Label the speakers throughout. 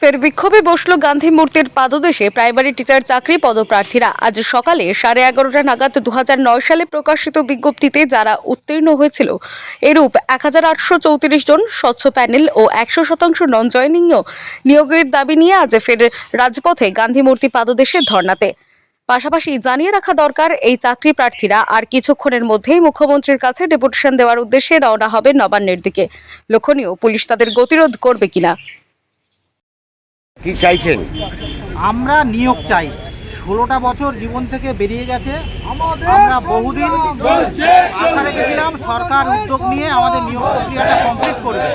Speaker 1: ফের বিক্ষোভে বসল গান্ধী মূর্তির পাদদেশে প্রাইমারি টিচার চাকরি পদপ্রার্থীরা। আজ সকালে সাড়ে এগারোটা নাগাদ দুহাজার নয় সালে প্রকাশিত বিজ্ঞপ্তিতে যারা উত্তীর্ণ হয়েছিল, এরূপ এক হাজার আটশো চৌত্রিশ জন স্বচ্ছ প্যানেল ও একশো শতাংশ নন জয়নিংও নিয়োগের দাবি নিয়ে আজ ফের রাজপথে গান্ধী মূর্তি পাদদেশে ধর্নাতে পাশাপাশি জানিয়ে রাখা দরকার, এই চাকরি প্রার্থীরা আর কিছুক্ষণের মধ্যেই মুখ্যমন্ত্রীর কাছে ডেপুটেশন দেওয়ার উদ্দেশ্যে রওনা হবে নবান্নের দিকে। লক্ষণীয়, পুলিশ তাদের গতিরোধ করবে কিনা?
Speaker 2: কি চাইছেন?
Speaker 3: আমরা নিয়োগ চাই। ষোলোটা বছর জীবন থেকে বেরিয়ে গেছে। আমরা বহুদিন আশা রেখেছিলাম সরকার উদ্যোগ নিয়ে আমাদের নিয়োগ প্রক্রিয়াটা কমপ্লিট করবে।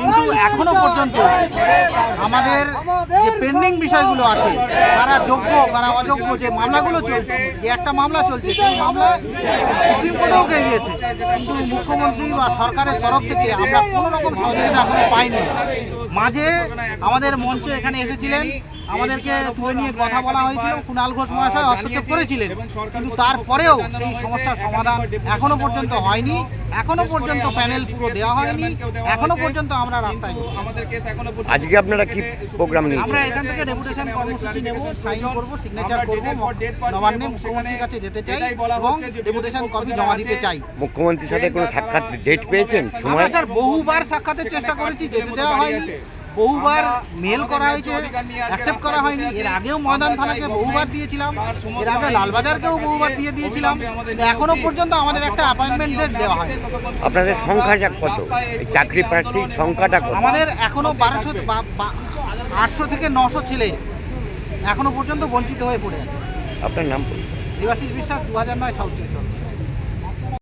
Speaker 3: কিন্তু এখনও পর্যন্ত আমাদের যে পেন্ডিং বিষয়গুলো আছে কারা যোগ্য কারা অযোগ্য যে মামলাগুলো চলছে যে একটা মামলা চলছে সেই মামলা সুপ্রিম কোর্টেও গিয়েছে। কিন্তু মুখ্যমন্ত্রী বা সরকারের তরফ থেকে আমরা কোনো রকম সহযোগিতা এখনও পাইনি। মাঝে আমাদের মঞ্চে এখানে এসেছিলেন। আমাদেরকে তুলে নিয়ে কথা বলা হয়েছিল। কুণাল ঘোষ মহাশয় হস্তক্ষেপ করেছিলেন। কিন্তু তারপরেও সেই সমস্যার সমাধান এখনও পর্যন্ত হয়নি। এখনও পর্যন্ত প্যানেল পুরো দেওয়া হয়নি। এখনও পর্যন্ত আমরা রাস্তায় বসে।
Speaker 2: আজকে আপনারা কি প্রোগ্রাম
Speaker 3: নিয়ে
Speaker 2: আমরা
Speaker 3: এখান থেকে ডেপুটেশন কর্মসূচি নেব সাইন করব সিগনেচার করব নবান্নে মুখ্যমন্ত্রীর কাছে যেতে চাই এবং ডেপুটেশন কপি জমা দিতে চাই।
Speaker 2: মুখ্যমন্ত্রীর সাথে কোনো সাক্ষাৎ ডেট পেয়েছেন? সময়?
Speaker 3: আমরা স্যার বহুবার সাক্ষাতের চেষ্টা করেছি যেতে দেওয়া হয়নি। বহুবার মেল করা হয়েছে অ্যাকসেপ্ট করা হয়নি। এর আগেও ময়দান থানাকে বহুবার দিয়েছিলাম এর আগে লালবাজারকেও বহুবার দিয়ে দিয়েছিলাম। এখনও পর্যন্ত আমাদের একটা অ্যাপয়েন্টমেন্ট ডেট দেওয়া হয়
Speaker 2: আপনাদের সংখ্যা যা কত? চাকরি প্রার্থীর সংখ্যাটা কত?
Speaker 3: আমাদের এখনও বারোশো আটশো থেকে নশো ছেলে এখনও পর্যন্ত বঞ্চিত হয়ে পড়ে আছে।
Speaker 2: আপনার নাম
Speaker 3: দেবাশিস বিশ্বাস দু হাজার নয় সাউথ